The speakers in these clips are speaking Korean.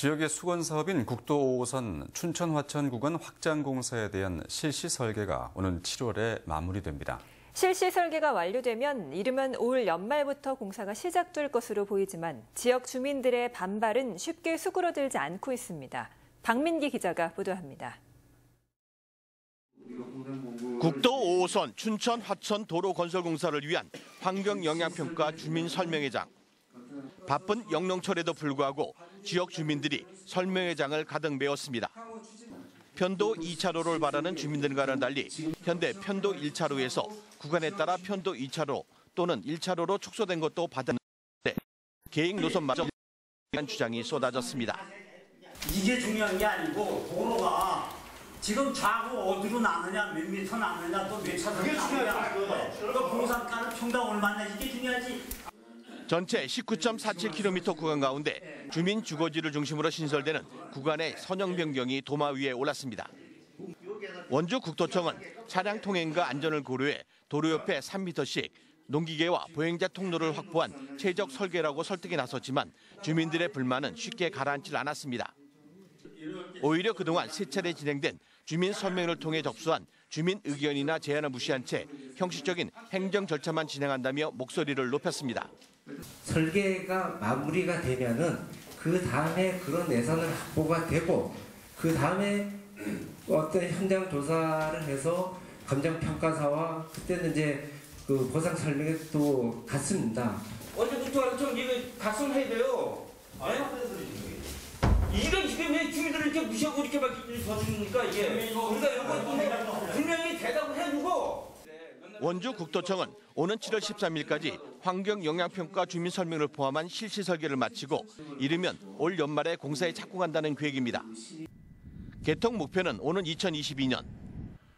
지역의 수건 사업인 국도 5호선 춘천 화천 구간 확장 공사에 대한 실시 설계가 오는 7월에 마무리됩니다. 실시 설계가 완료되면 이르면 올 연말부터 공사가 시작될 것으로 보이지만 지역 주민들의 반발은 쉽게 수그러들지 않고 있습니다. 박민기 기자가 보도합니다. 국도 5호선 춘천 화천 도로 건설 공사를 위한 환경 영향 평가 주민 설명회장. 바쁜 영농철에도 불구하고 지역 주민들이 설명회장을 가득 메웠습니다. 편도 2차로를 바라는 주민들과는 달리 현대 편도 1차로에서 구간에 따라 편도 2차로 또는 1차로로 축소된 것도 받았는데 계획 노선마저 주장이 쏟아졌습니다. 이게 중요한 게 아니고 도로가 지금 좌우 어디로 나느냐 몇 미터 나느냐 또 몇 차선 나느냐 또 공산가는 평당 얼마냐 이게 중요하지 전체 19.47km 구간 가운데 주민 주거지를 중심으로 신설되는 구간의 선형 변경이 도마 위에 올랐습니다. 원주 국토청은 차량 통행과 안전을 고려해 도로 옆에 3m씩 농기계와 보행자 통로를 확보한 최적 설계라고 설득에 나섰지만 주민들의 불만은 쉽게 가라앉질 않았습니다. 오히려 그동안 세 차례 진행된 주민 설명을 통해 접수한 주민 의견이나 제안을 무시한 채 형식적인 행정 절차만 진행한다며 목소리를 높였습니다. 설계가 마무리가 되면은 그 다음에 그런 예산을 확보가 되고 그 다음에 어떤 현장 조사를 해서 감정 평가사와 그때는 이제 그 보상 설명에 또 갔습니다. 언제부터 좀 이거 각성해야 돼요. 예? 이런 지금 왜 주민들을 이렇게 무시하고 이렇게 막 저주니까 이게 우리가 이거 분명히 대답을 해주고. 원주 국토청은 오는 7월 13일까지 환경 영향평가 주민 설명을 포함한 실시 설계를 마치고 이르면 올 연말에 공사에 착공한다는 계획입니다. 개통 목표는 오는 2022년.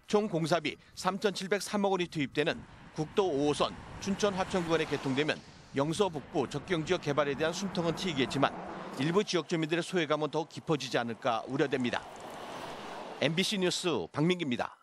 총 공사비 3,703억 원이 투입되는 국도 5호선 춘천 화천 구간에 개통되면 영서 북부 적경지역 개발에 대한 숨통은 트이겠지만 일부 지역 주민들의 소외감은 더욱 깊어지지 않을까 우려됩니다. MBC 뉴스 박민기입니다.